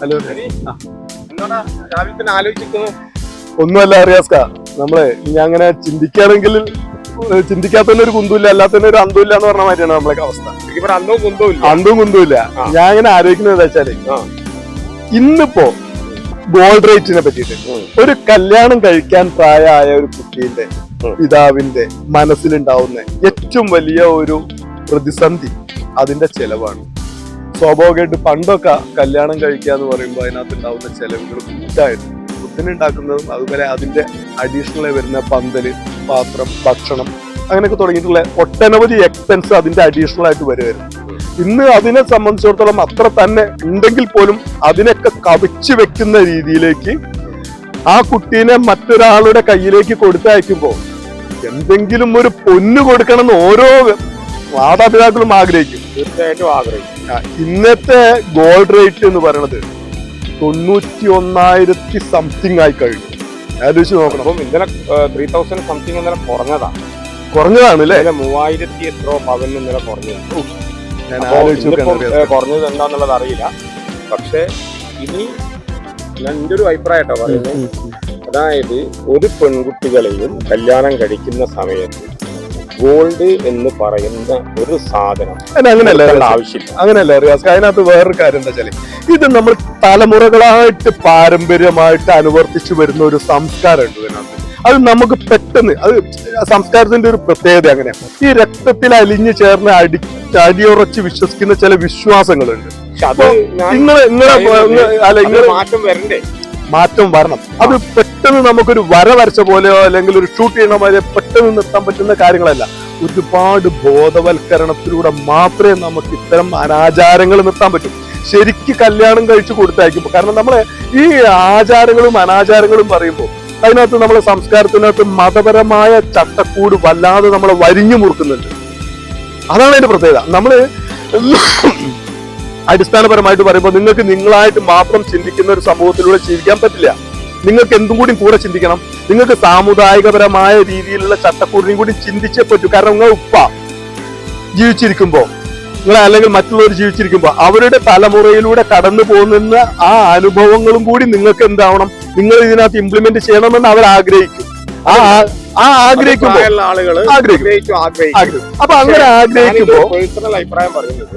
Hello രാവിലെ തന്നെ ആലോചിക്കുന്നത് ഒന്നുമല്ല അറിയാസ്ക നമ്മളെ ഞാൻ അങ്ങനെ ചിന്തിക്കുകയാണെങ്കിൽ ചിന്തിക്കാത്തന്നെ ഒരു കുന്തുമില്ല അല്ലാത്തന്നെ ഒരു ഇല്ല എന്ന് പറഞ്ഞ മാതിരിയാണ് നമ്മളെ അവസ്ഥ. ഇവിടെ അന്നവും കുന്തവും ഇല്ല. അന്തും കുന്തുമില്ല ഞാൻ അങ്ങനെ ആലോചിക്കുന്നത് എന്താ വെച്ചാൽ. ഇന്നിപ്പോ ഗോൾഡ് റേറ്റിനെ പറ്റിയിട്ട് ഒരു കല്യാണം കഴിക്കാൻ പ്രായമായ ഒരു കുട്ടീന്റെ. പിതാവിന്റെ മനസ്സിലുണ്ടാവുന്ന ഏറ്റവും വലിയ ഒരു പ്രതിസന്ധി അതിന്റെ ചെലവാണ്. സ്വാഭാവികമായിട്ട് പണ്ടൊക്കെ കല്യാണം കഴിക്കുക എന്ന് പറയുമ്പോൾ അതിനകത്ത് ഉണ്ടാവുന്ന ചെലവുകൾ ഫുഡായിട്ട് ഫുഡിനുണ്ടാക്കുന്നതും അതുപോലെ അതിന്റെ അഡീഷണലായി വരുന്ന പന്തൽ പാത്രം ഭക്ഷണം അങ്ങനെയൊക്കെ തുടങ്ങിയിട്ടുള്ള ഒട്ടനവധി എക്സ്പെൻസ് അതിന്റെ അഡീഷണൽ ആയിട്ട് വരുമായിരുന്നു ഇന്ന് അതിനെ സംബന്ധിച്ചിടത്തോളം അത്ര തന്നെ ഉണ്ടെങ്കിൽ പോലും അതിനൊക്കെ കവിച്ചു വെക്കുന്ന രീതിയിലേക്ക് ആ കുട്ടീനെ മറ്റൊരാളുടെ കയ്യിലേക്ക് കൊടുത്തയക്കുമ്പോൾ എന്തെങ്കിലും ഒരു പൊന്നു കൊടുക്കണമെന്ന് ഓരോ മാതാപിതാക്കളും ആഗ്രഹിക്കും. തീർച്ചയായിട്ടും ആഗ്രഹിക്കും. ഇന്നത്തെ ഗോൾഡ് റേറ്റ് എന്ന് പറയുന്നത് തൊണ്ണൂറ്റി ഒന്നായിരത്തി സംതിങ് ആയി കഴിഞ്ഞു. ആലോചിച്ച് നോക്കണം. അപ്പം ഇന്നലെ ത്രീ തൗസൻഡ് സംതിങ് ഇന്നലെ കുറഞ്ഞതാണ് കുറഞ്ഞതാണ് അല്ലേ? മൂവായിരത്തി എത്രയോ പവന് ഇന്നലെ കുറഞ്ഞു ഞാൻ ആലോചിച്ച് കുറഞ്ഞത് എന്താന്നുള്ളത് അറിയില്ല. പക്ഷെ ഇനി എന്റെ ഒരു അഭിപ്രായം കേട്ടോ പറയുന്നത് അതായത് ഒരു പെൺകുട്ടികളെയും കല്യാണം കഴിക്കുന്ന സമയത്ത് ഗോൾഡ് എന്ന് പറയുന്ന ഒരു സാധനം അങ്ങനെയല്ല ആവശ്യമില്ല. അങ്ങനെയല്ല റിയാസ്. അതിനകത്ത് വേറൊരു കാര്യം എന്താ വെച്ചാൽ ഇത് നമ്മൾ തലമുറകളായിട്ട് പാരമ്പര്യമായിട്ട് അനുവർത്തിച്ചു വരുന്ന ഒരു സംസ്കാരം ഉണ്ട് ഇതിനകത്ത്. അത് നമുക്ക് പെട്ടെന്ന് അത് സംസ്കാരത്തിന്റെ ഒരു പ്രത്യേകത അങ്ങനെയാണ് ഈ രക്തത്തിൽ അലിഞ്ഞു ചേർന്ന് അടി അടിയുറച്ച് വിശ്വസിക്കുന്ന ചില വിശ്വാസങ്ങളുണ്ട്. നിങ്ങളെ നിങ്ങൾ അല്ല നിങ്ങളെ മാറ്റം വരണ്ടേ? മാറ്റം വരണം. അത് പെട്ടെന്ന് നമുക്കൊരു വര വരച്ച പോലെയോ അല്ലെങ്കിൽ ഒരു ഷൂട്ട് ചെയ്യണ മാതിരി പെട്ടെന്ന് നിർത്താൻ പറ്റുന്ന കാര്യങ്ങളല്ല. ഒരുപാട് ബോധവൽക്കരണത്തിലൂടെ മാത്രമേ നമുക്ക് ഇത്തരം അനാചാരങ്ങൾ നിർത്താൻ പറ്റൂ. ശരിക്ക് കല്യാണം കഴിച്ചു കൊടുത്തയക്കുമ്പോൾ കാരണം നമ്മൾ ഈ ആചാരങ്ങളും അനാചാരങ്ങളും പറയുമ്പോൾ അതിനകത്ത് നമ്മളെ സംസ്കാരത്തിനകത്ത് മതപരമായ ചട്ടക്കൂട് വല്ലാതെ നമ്മളെ വരിഞ്ഞു മുറുക്കുന്നുണ്ട്. അതാണ് അതിന്റെ പ്രത്യേകത. നമ്മൾ അടിസ്ഥാനപരമായിട്ട് പറയുമ്പോൾ നിങ്ങൾക്ക് നിങ്ങളായിട്ട് മാത്രം ചിന്തിക്കുന്ന ഒരു സമൂഹത്തിലൂടെ ജീവിക്കാൻ പറ്റില്ല. നിങ്ങൾക്ക് എന്തും കൂടി കൂടെ ചിന്തിക്കണം. നിങ്ങൾക്ക് സാമുദായികപരമായ രീതിയിലുള്ള ചട്ടക്കൂടിനും കൂടി ചിന്തിച്ചേ പറ്റൂ കാരണം നിങ്ങൾ ഉപ്പ ജീവിച്ചിരിക്കുമ്പോൾ നിങ്ങൾ അല്ലെങ്കിൽ മറ്റുള്ളവർ ജീവിച്ചിരിക്കുമ്പോൾ അവരുടെ തലമുറയിലൂടെ കടന്നു പോകുന്ന ആ അനുഭവങ്ങളും കൂടി നിങ്ങൾക്ക് എന്താവണം നിങ്ങൾ ഇതിനകത്ത് ഇംപ്ലിമെന്റ് ചെയ്യണമെന്ന് അവർ ആഗ്രഹിക്കും ആ ആ ആഗ്രഹിക്കുമ്പോൾ ആഗ്രഹിക്കും. അപ്പൊ അങ്ങനെ ആഗ്രഹിക്കുമ്പോൾ പേഴ്സണൽ അഭിപ്രായം പറയുന്നത്.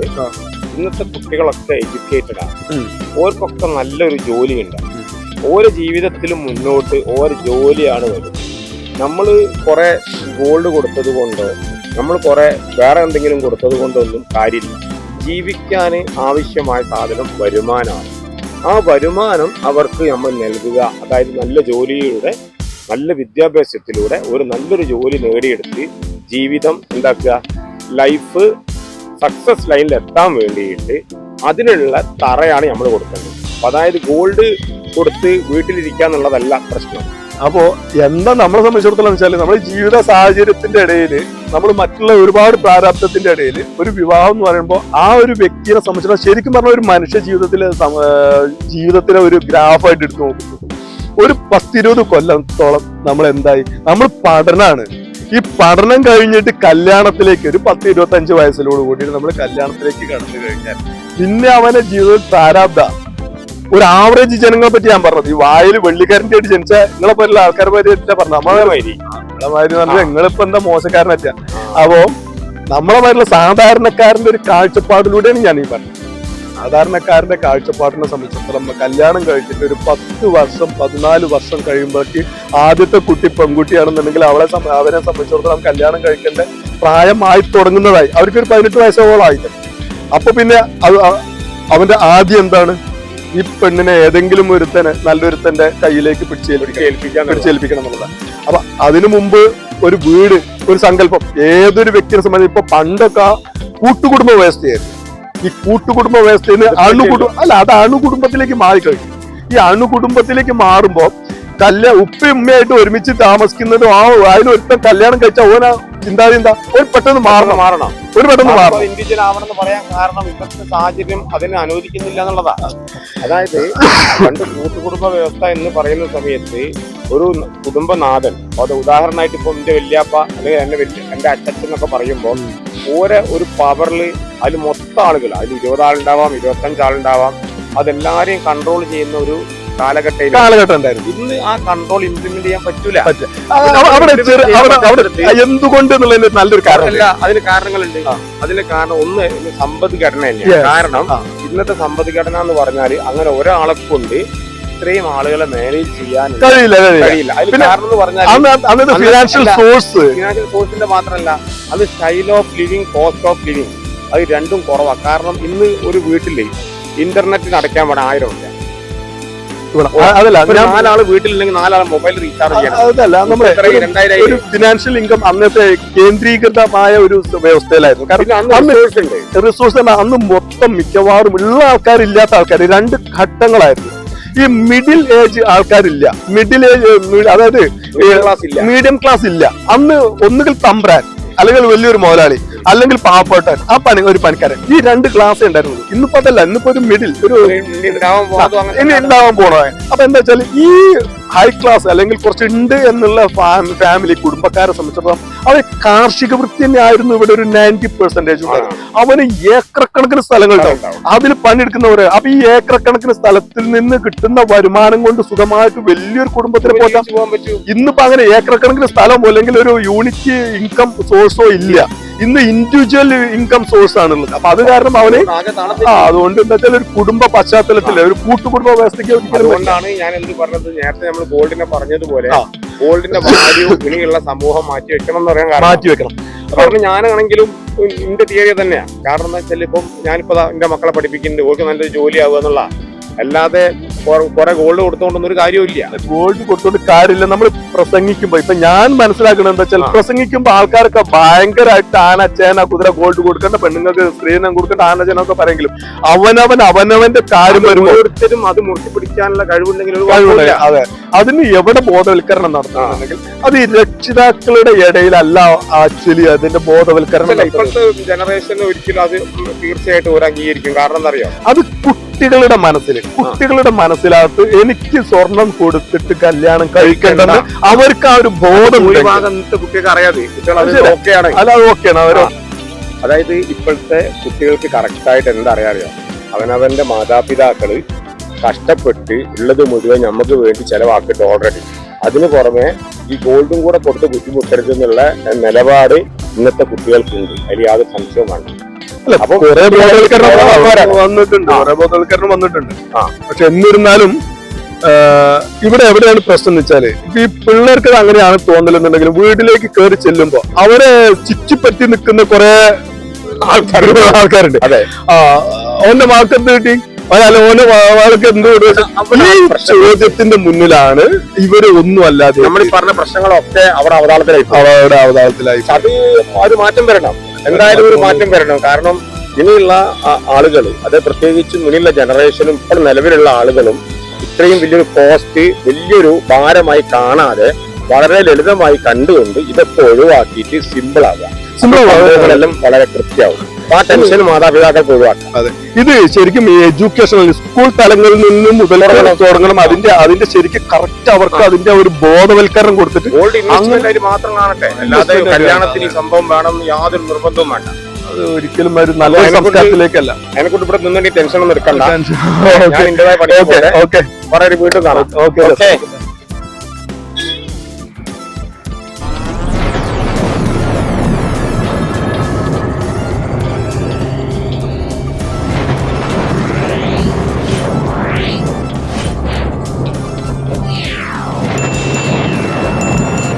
ഇന്നത്തെ കുട്ടികളൊക്കെ എഡ്യൂക്കേറ്റഡ് ആണ്. ഓർക്കൊക്കെ നല്ലൊരു ജോലിയുണ്ട് ഓരോ ജീവിതത്തിലും മുന്നോട്ട് ഓരോ ജോലിയാണ് വരുന്നത് നമ്മൾ കുറെ ഗോൾഡ് കൊടുത്തത് കൊണ്ടോ നമ്മൾ കുറെ വേറെ എന്തെങ്കിലും കൊടുത്തത് കൊണ്ടൊന്നും കാര്യമില്ല. ജീവിക്കാൻ ആവശ്യമായ സാധനം വരുമാനമാണ്. ആ വരുമാനം അവർക്ക് നമ്മൾ നൽകുക അതായത് നല്ല ജോലിയിലൂടെ നല്ല വിദ്യാഭ്യാസത്തിലൂടെ ഒരു നല്ലൊരു ജോലി നേടിയെടുത്ത് ജീവിതം എന്താക്കുക? ലൈഫ് സക്സസ് ലൈനിൽ എത്താൻ വേണ്ടിയിട്ട് അതിനുള്ള തറയാണ് നമ്മൾ കൊടുക്കുന്നത് അതായത് ഗോൾഡ് കൊടുത്ത് വീട്ടിലിരിക്കുക എന്നുള്ളതല്ല പ്രശ്നം. അപ്പോ എന്താ നമ്മളെ സംബന്ധിച്ചിടത്തോളം വെച്ചാൽ നമ്മുടെ ജീവിത സാഹചര്യത്തിന്റെ ഇടയിൽ നമ്മൾ മറ്റുള്ള ഒരുപാട് പ്രാരാബ്ദത്തിന്റെ ഇടയിൽ ഒരു വിവാഹം എന്ന് പറയുമ്പോൾ ആ ഒരു വ്യക്തിയെ സംബന്ധിച്ചിടത്തോളം ശരിക്കും പറഞ്ഞ ഒരു മനുഷ്യ ജീവിതത്തിലെ ജീവിതത്തിലെ ഒരു ഗ്രാഫായിട്ട് എടുത്തു നോക്കുന്നു ഒരു പത്തിരുപത് കൊല്ലത്തോളം നമ്മൾ എന്തായി? നമ്മൾ പഠനമാണ് ഈ പഠനം കഴിഞ്ഞിട്ട് കല്യാണത്തിലേക്ക് ഒരു പത്ത് ഇരുപത്തി അഞ്ച് വയസ്സിലോട് കൂടിയിട്ട് നമ്മൾ കല്യാണത്തിലേക്ക് കടന്നു കഴിഞ്ഞാൽ പിന്നെ അവനെ ജീവിതത്തിൽ പ്രാരാബ്ദ ഒരു ആവറേജ് ജനങ്ങളെ പറ്റി ഞാൻ പറഞ്ഞത്. ഈ വായിൽ വെള്ളിക്കാരന്റെ ആയിട്ട് ജനിച്ച നിങ്ങളെ പോലുള്ള ആൾക്കാരെ പറ്റി പറഞ്ഞു നമ്മളെ മാതിരി. നമ്മളെ മാതിരി പറഞ്ഞാൽ നിങ്ങളിപ്പോ എന്താ മോശക്കാരനറ്റ അപ്പോ നമ്മളെ മാതിരിയുള്ള സാധാരണക്കാരന്റെ ഒരു കാഴ്ചപ്പാടിലൂടെയാണ് ഞാൻ ഈ പറഞ്ഞത്. സാധാരണക്കാരന്റെ കാഴ്ചപ്പാടിനെ സംബന്ധിച്ചിടത്തോളം നമ്മൾ കല്യാണം കഴിച്ചിട്ട് ഒരു പത്ത് വർഷം പതിനാല് വർഷം കഴിയുമ്പോഴേക്ക് ആദ്യത്തെ കുട്ടി പെൺകുട്ടിയാണെന്നുണ്ടെങ്കിൽ അവളെ അവരെ സംബന്ധിച്ചിടത്തോളം കല്യാണം കഴിക്കേണ്ട പ്രായമായി തുടങ്ങുന്നതായി. അവർക്ക് ഒരു പതിനെട്ട് വയസ്സോളം ആയിട്ട് അപ്പൊ പിന്നെ അത് അവന്റെ ആദ്യം എന്താണ്? ഈ പെണ്ണിനെ ഏതെങ്കിലും ഒരുത്തനെ നല്ലൊരുത്തന്റെ കയ്യിലേക്ക് പിടിച്ചേൽപ്പിക്കണം എന്നുള്ളതാണ് അപ്പൊ അതിനു മുമ്പ് ഒരു വീട് ഒരു സങ്കല്പം ഏതൊരു വ്യക്തിയെ സംബന്ധിച്ച് ഇപ്പൊ പണ്ടൊക്കെ കൂട്ടുകുടുംബ വ്യവസ്ഥയായിരുന്നു ഈ കൂട്ടുകുടുംബ വ്യവസ്ഥയിൽ നിന്ന് അണുകുടു അല്ല അത് അണുകുടുംബത്തിലേക്ക് മാറിക്കഴിഞ്ഞു. ഈ അണുകുടുംബത്തിലേക്ക് മാറുമ്പോ കല്യ ഉപ്പയും ഉമ്മയായിട്ട് ഒരുമിച്ച് താമസിക്കുന്നതും ആ അതിനൊരുത്തം കല്യാണം കഴിച്ച ഓന ചിന്താതി എന്താ? ഒരു പെട്ടെന്ന് മാറണം. മാറണം. ഒരു പെട്ടെന്ന് മാറണം. ഇൻഡിവിജ്വൽ ആവണമെന്ന് പറയാൻ കാരണം ഇന്നത്തെ സാഹചര്യം അതിനെ അനുവദിക്കുന്നില്ല എന്നുള്ളതാണ് അതായത് പണ്ട് കൂട്ടുകുടുംബ വ്യവസ്ഥ എന്ന് പറയുന്ന സമയത്ത് ഒരു കുടുംബനാഥൻ അത് ഉദാഹരണമായിട്ട് ഇപ്പൊ എന്റെ വല്യാപ്പ അല്ലെങ്കിൽ എന്റെ വലിയ എന്റെ അച്ഛൻ എന്നൊക്കെ പറയുമ്പോൾ ഓരോ ഒരു പവറിൽ അതിൽ മൊത്തം ആളുകൾ അതിൽ ഇരുപത് ആളുണ്ടാവാം ഇരുപത്തഞ്ച് ആളുണ്ടാവാം അതെല്ലാരെയും കൺട്രോൾ ചെയ്യുന്ന ഒരു കാലഘട്ടം ഉണ്ടായിരുന്നു ഇന്ന് ആ കൺട്രോൾ ഇംപ്ലിമെന്റ് ചെയ്യാൻ പറ്റൂല. അവിടെ എന്തുകൊണ്ട് എന്നുള്ളതിന് നല്ലൊരു കാരണം അതിന് കാരണങ്ങളുണ്ട്. അതിന് കാരണം ഒന്ന് സമ്പദ് സമ്പദ്ഘടന തന്നെയാണ്. കാരണം ഇന്നത്തെ സമ്പദ്ഘടന എന്ന് പറഞ്ഞാൽ അങ്ങനെ ഒരാളെ കൊണ്ട് ഇത്രയും ആളുകളെ മാനേജ് ചെയ്യാൻ കഴിയില്ല കഴിയില്ല. പിന്നെ കാരണം എന്ന് പറഞ്ഞാൽ ഫിനാൻഷ്യൽ സോഴ്സ് ഫിനാൻഷ്യൽ സോഴ്സിന്റെ മാത്രമല്ല അത് style of living cost of living അത് രണ്ടും കുറവാണ് കാരണം ഇന്ന് ഒരു വീട്ടിലേ ഇന്റർനെറ്റിന് അടയ്ക്കാൻ വേണം ആയിരം അതല്ല നാലാൾ വീട്ടിലുണ്ടെങ്കിൽ നാലാൾ മൊബൈൽ റീചാർജ് ചെയ്യണം. അതല്ല നമ്മുടെ ഒരു ഫിനാൻഷ്യൽ ഇൻകം അന്നത്തെ കേന്ദ്രീകൃതമായ ഒരു വ്യവസ്ഥയിലായിരുന്നു. കാരണം റിസോഴ്സ് അന്ന് അന്ന് ഉണ്ട്. റിസോഴ്സ് അന്ന് മൊത്തം മിക്കവാറും ഉള്ള ആൾക്കാർ ഇല്ലാത്ത ആൾക്കാർ രണ്ട് ഘട്ടങ്ങളായിരുന്നു. ഈ മിഡിൽ ഏജ് ആൾക്കാരില്ല. മിഡിൽ ഏജ് അതായത് മീഡിയം ക്ലാസ് ഇല്ല. അന്ന് ഒന്നുകിൽ തമ്പ്രാൻ അല്ലെങ്കിൽ വലിയൊരു മുതലാളി അല്ലെങ്കിൽ പാവപ്പെട്ടൻ ആ പണി ഒരു പണിക്കാരൻ ഈ രണ്ട് ക്ലാസ് ഉണ്ടായിരുന്നുള്ളൂ ഇന്നിപ്പോ അതല്ല ഇന്നിപ്പോ ഒരു മിഡിൽ ഒരു ഇനി ഉണ്ടാവാൻ പോകുന്നതും അങ്ങനെ ഇനി ഉണ്ടാവാൻ പോണേ അപ്പൊ എന്താ വെച്ചാൽ ഈ ഹൈ ക്ലാസ് അല്ലെങ്കിൽ കുറച്ചുണ്ട് എന്നുള്ള ഫാമിലി കുടുംബക്കാരെ സംബന്ധിച്ചിടത്തോളം അവർ കാർഷിക വൃത്തി തന്നെ ആയിരുന്നു ഇവിടെ ഒരു നയന്റി പെർസെന്റേജ് ഉണ്ടായത്. അവന് ഏക്കറക്കണക്കിന് സ്ഥലങ്ങളുണ്ടാവും. അതിൽ പണിയെടുക്കുന്നവര് അപ്പൊ ഈ ഏക്കറക്കണക്കിന് സ്ഥലത്തിൽ നിന്ന് കിട്ടുന്ന വരുമാനം കൊണ്ട് സുഖമായിട്ട് വലിയൊരു കുടുംബത്തിനെ പോറ്റാൻ ജീവിച്ച് പോകാൻ പറ്റും. ഇന്നിപ്പോ അങ്ങനെ ഏക്കറക്കണക്കിന് സ്ഥലമോ അല്ലെങ്കിൽ ഒരു യൂണിറ്റ് ഇൻകം സോഴ്സോ ഇല്ല. ഇന്ന് ഇൻഡിവിജ്വൽ ഇൻകം സോഴ്സ് ആണുള്ളത്. അപ്പൊ അത് കാരണം അവന് ആ അതുകൊണ്ട് എന്താ വെച്ചാൽ ഒരു കുടുംബ പശ്ചാത്തലത്തിൽ ഒരു കൂട്ടുകുടുംബ വ്യവസ്ഥയ്ക്ക്. അതുകൊണ്ടാണ് ഞാൻ എന്ത് പറഞ്ഞത്? നേരത്തെ നമ്മൾ ഗോൾഡിനെ പറഞ്ഞതുപോലെ. ഗോൾഡിന്റെ വാല്യൂ ഇനിയുള്ള സമൂഹം മാറ്റി വെക്കണം എന്ന് പറയാൻ മാറ്റി വെക്കണം. കാരണം ഞാനാണെങ്കിലും എന്റെ തിയറി തന്നെയാണ് കാരണം എന്താ വെച്ചാൽ ഇപ്പം ഞാനിപ്പോ എന്റെ മക്കളെ പഠിപ്പിക്കുന്നുണ്ട്. ഓർക്ക് നല്ലൊരു ജോലി ആവുക എന്നുള്ള. അല്ലാതെ കുറെ ഗോൾഡ് കൊടുത്തോണ്ടൊന്നും ഒരു കാര്യമില്ല ഗോൾഡ് കൊടുത്തോണ്ട് കാര്യമില്ല. നമ്മൾ പ്രസംഗിക്കുമ്പോ ഇപ്പൊ ഞാൻ മനസ്സിലാക്കുന്നത് എന്താ വെച്ചാൽ. പ്രസംഗിക്കുമ്പോ ആൾക്കാരൊക്കെ ഭയങ്കരമായിട്ട് ആന ചേന കുതിര ഗോൾഡ് കൊടുക്കേണ്ട. പെണ്ണുങ്ങൾക്ക് സ്ത്രീധനം കൊടുക്കേണ്ട ആന ചേന ഒക്കെ പറയെങ്കിലും അവനവൻ അവനവന്റെ കാര്യം ഓരോരുത്തരും അത് മുറുക്കി പിടിക്കാനുള്ള കഴിവുണ്ടെങ്കിൽ അതെ. അതിന് എവിടെ ബോധവൽക്കരണം നടത്തുന്നുണ്ടെങ്കിൽ അത് ഈ രക്ഷിതാക്കളുടെ ഇടയിലല്ല ആക്ച്വലി അതിന്റെ ബോധവൽക്കരണം ഇപ്പോഴത്തെ ജനറേഷൻ ഒരിക്കലും അത് തീർച്ചയായിട്ടും ഒരു അംഗീകരിക്കും. കാരണം എന്താ അറിയോ? അത് കുട്ടികളുടെ മനസ്സിൽ കുട്ടികളുടെ മനസ്സിലകത്ത് എനിക്ക് സ്വർണം കൊടുത്തിട്ട് കല്യാണം കഴിക്കേണ്ടെന്ന് അവർക്ക് ആ ഒരു ബോധം കുട്ടികൾക്ക് അറിയാതെ. അല്ല അത് ഓക്കെയാണ് അവർ അതായത് ഇപ്പോഴത്തെ കുട്ടികൾക്ക് കറക്റ്റ് ആയിട്ട് എന്താ അറിയാ അറിയോ അവനവന്റെ മാതാപിതാക്കൾ കഷ്ടപ്പെട്ട് ഉള്ളത് മുഴുവൻ നമുക്ക് വേണ്ടി ചെലവാക്കിട്ട് ഓൾറെഡി അതിനു പുറമെ ഈ ഗോൾഡും കൂടെ കൊടുത്ത് ബുദ്ധിമുട്ടരുത് എന്നുള്ള നിലപാട് ഇന്നത്തെ കുട്ടികൾക്കുണ്ട്. അതിൽ യാതൊരു സംശയവുമാണ് അപ്പൊ കുറെ ബോധവൽക്കരണം വന്നിട്ടുണ്ട് ആ. കുറെ ബോധവൽക്കരണം വന്നിട്ടുണ്ട്. പക്ഷെ എന്നിരുന്നാലും ഇവിടെ എവിടെയാണ് പ്രശ്നം എന്ന് വെച്ചാൽ ഇപ്പൊ ഈ പിള്ളേർക്ക് അങ്ങനെയാണ് തോന്നലെന്നുണ്ടെങ്കിൽ വീട്ടിലേക്ക് കയറി ചെല്ലുമ്പോ അവരെ ചുറ്റിപ്പറ്റി നിൽക്കുന്ന കുറെ ആൾക്കാർ ആൾക്കാരുണ്ട്. അതെ. ആ ഓന്റെ മാർക്ക് എന്ത് കിട്ടി? അല്ല ഓന്റെ വാക്ക് എന്ത് ചോദ്യത്തിന്റെ മുന്നിലാണ് ഇവർ ഒന്നും അല്ലാതെ നമ്മൾ പറഞ്ഞ പ്രശ്നങ്ങളൊക്കെ അവിടെ അവതാളത്തിലായി. അവരുടെ അവതാളത്തിലായി. അത് ഒരു മാറ്റം വരണം. എന്തായാലും ഒരു മാറ്റം വരണം. കാരണം ഇനിയുള്ള ആളുകൾ അത് പ്രത്യേകിച്ച് മുന്നിലുള്ള ജനറേഷനും ഇപ്പോൾ നിലവിലുള്ള ആളുകളും ഇത്രയും വലിയൊരു കോസ്റ്റ് വലിയൊരു ഭാരമായി കാണാതെ വളരെ ലളിതമായി കണ്ടുകൊണ്ട് ഇതൊക്കെ ഒഴിവാക്കിയിട്ട് സിമ്പിൾ സിമ്പിൾ ആവുക. സംഭവങ്ങളെല്ലാം വളരെ കൃത്യമാവും ആ ടെൻഷൻ മാതാപിതാക്കൾക്ക് ഒഴിവാക്കാം അതെ. ഇത് ശരിക്കും എഡ്യൂക്കേഷണൽ സ്കൂൾ തലങ്ങളിൽ നിന്നും മുതൽ തുടങ്ങണം. അതിന്റെ അതിന്റെ ശരിക്കും കറക്റ്റ് അവർക്ക് അതിന്റെ ഒരു ബോധവൽക്കരണം കൊടുത്തിട്ട് മാത്രം കാണട്ടെ. അല്ലാതെ കല്യാണത്തിന് സംഭവം വേണം എന്ന് യാതൊരു നിർബന്ധവും വേണ്ട. അത് ഒരിക്കലും ഒരു നല്ല സംസ്കാരത്തിലേക്കല്ല സംസ്കാരത്തിലേക്കല്ല. അതിനെക്കുറിച്ച് ഇവിടെ നിന്നുകൊണ്ട് ടെൻഷൻ. ഒന്നും എടുക്കണ്ട ഞാൻ വീണ്ടും കാണാം. ഓക്കെ